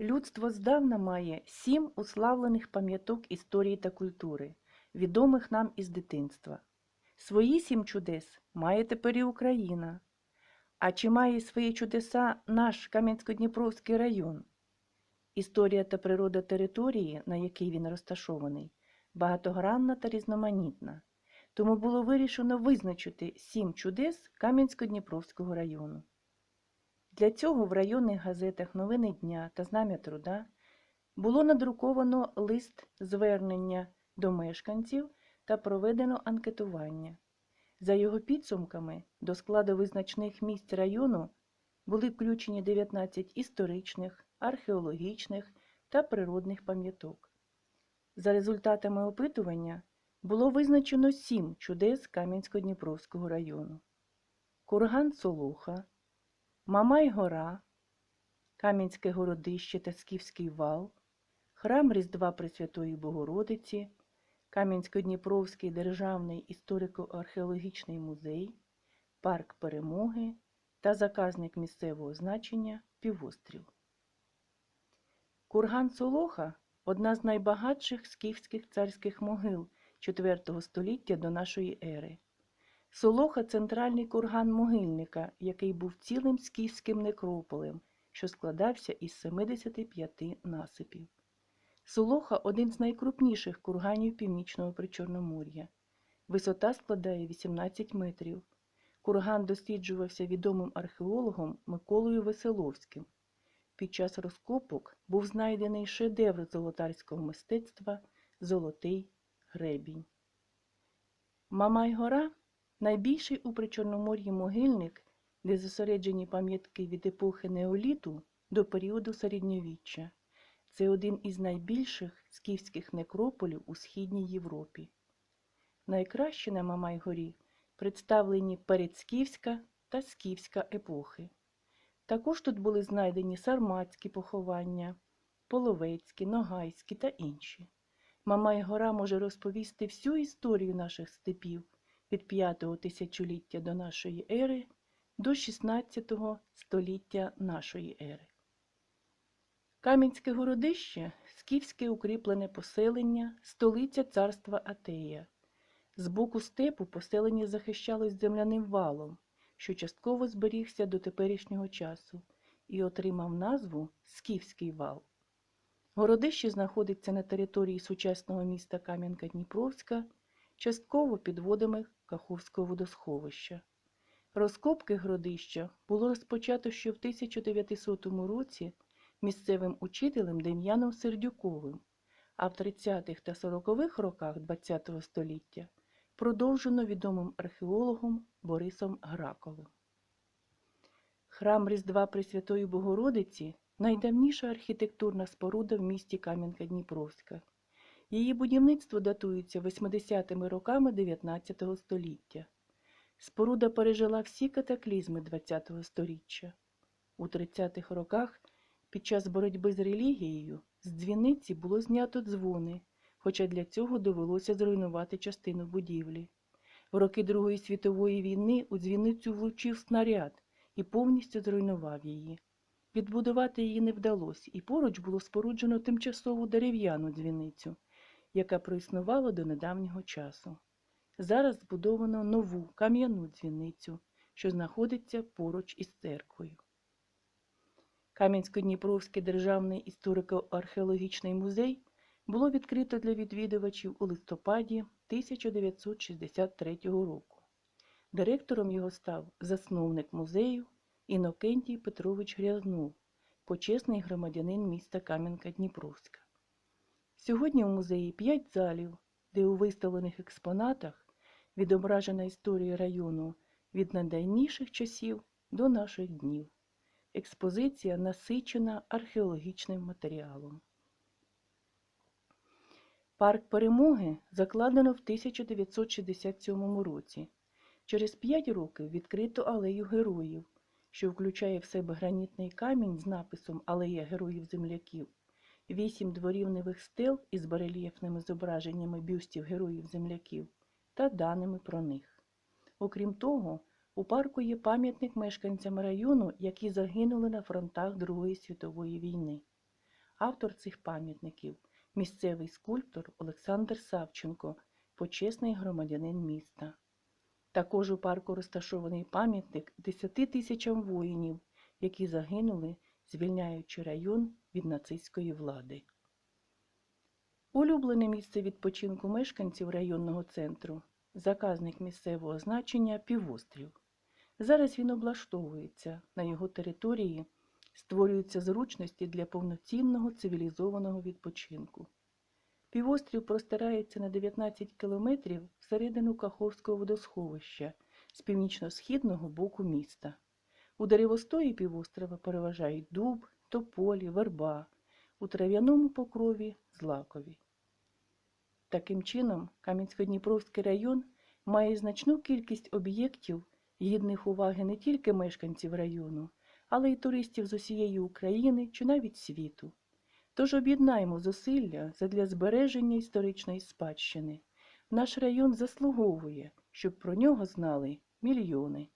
Людство здавна має сім уславлених пам'яток історії та культури, відомих нам із дитинства. Свої сім чудес має тепер і Україна. А чи має свої чудеса наш Кам'янсько-Дніпровський район? Історія та природа території, на якій він розташований, багатогранна та різноманітна. Тому було вирішено визначити сім чудес Кам'янсько-Дніпровського району. Для цього в районних газетах Новини дня та Знам'я труда було надруковано лист звернення до мешканців та проведено анкетування. За його підсумками, до складу визначних місць району були включені 19 історичних, археологічних та природних пам'яток. За результатами опитування було визначено сім чудес Кам'янсько-Дніпровського району: Курган Солоха, Мамай-Гора, Кам'янське городище та Скіфський вал, храм Різдва Пресвятої Богородиці, Кам'янсько-Дніпровський державний історико-археологічний музей, Парк Перемоги та заказник місцевого значення Півострів. Курган Солоха одна з найбагатших скіфських царських могил IV століття до нашої ери. Солоха центральний курган могильника, який був цілим скіфським некрополем, що складався із 75 насипів. Солоха один з найкрупніших курганів північного Причорномор'я. Висота складає 18 метрів. Курган досліджувався відомим археологом Миколою Веселовським. Під час розкопок був знайдений шедевр золотарського мистецтва Золотий гребінь. Мамай-гора найбільший у Причорномор'ї могильник, де зосереджені пам'ятки від епохи неоліту до періоду середньовіччя. Це один із найбільших скіфських некрополів у Східній Європі. Найкраще на Мамай-горі представлені передскіфська та скіфська епохи. Також тут були знайдені сарматські поховання, половецькі, ногайські та інші. Мамай-гора може розповісти всю історію наших степів від 5 тисячоліття до нашої ери до 16 століття нашої ери. Кам'янське городище скіфське укріплене поселення, столиця царства Атея. З боку степу поселення захищалось земляним валом, що частково зберігся до теперішнього часу і отримав назву Скіфський вал. Городище знаходиться на території сучасного міста Кам'янка-Дніпровська, частково під водами Каховського водосховища. Розкопки городища було розпочато ще в 1900 році місцевим учителем Дем'яном Сердюковим, а в 30-х та 40-х роках ХХ століття продовжено відомим археологом Борисом Граковим. Храм Різдва Пресвятої Богородиці найдавніша архітектурна споруда в місті Кам'янка-Дніпровська. Її будівництво датується 80-ми роками 19 століття. Споруда пережила всі катаклізми ХХ століття. У 30-х роках під час боротьби з релігією з дзвіниці було знято дзвони, хоча для цього довелося зруйнувати частину будівлі. В роки Другої світової війни у дзвіницю влучив снаряд і повністю зруйнував її. Відбудувати її не вдалося, і поруч було споруджено тимчасову дерев'яну дзвіницю, яка проіснувала до недавнього часу. Зараз збудовано нову кам'яну дзвіницю, що знаходиться поруч із церквою. Кам'янсько-Дніпровський державний історико-археологічний музей було відкрито для відвідувачів у листопаді 1963 року. Директором його став засновник музею Інокентій Петрович Грязнов, почесний громадянин міста Кам'янка-Дніпровська. Сьогодні в музеї п'ять залів, де у виставлених експонатах відображена історія району від найдавніших часів до наших днів. Експозиція насичена археологічним матеріалом. Парк перемоги закладено в 1967 році. Через п'ять років відкрито алею героїв, що включає в себе гранітний камінь з написом Алея героїв земляків, вісім дворівневих стел із барельєфними зображеннями бюстів героїв земляків та даними про них. Окрім того, у парку є пам'ятник мешканцям району, які загинули на фронтах Другої світової війни. Автор цих пам'ятників місцевий скульптор Олександр Савченко, почесний громадянин міста. Також у парку розташований пам'ятник 10 тисячам воїнів, які загинули, звільняючи район від нацистської влади. Улюблене місце відпочинку мешканців районного центру заказник місцевого значення півострів. Зараз він облаштовується на його території, створюються зручності для повноцінного цивілізованого відпочинку. Півострів простирається на 19 кілометрів всередину Каховського водосховища з північно-східного боку міста. У деревостої півострова переважають дуб, тополі, верба, у трав'яному покрові злакові. Таким чином, Кам'янсько-Дніпровський район має значну кількість об'єктів, гідних уваги не тільки мешканців району, але й туристів з усієї України чи навіть світу. Тож об'єднаємо зусилля задля збереження історичної спадщини. Наш район заслуговує, щоб про нього знали мільйони.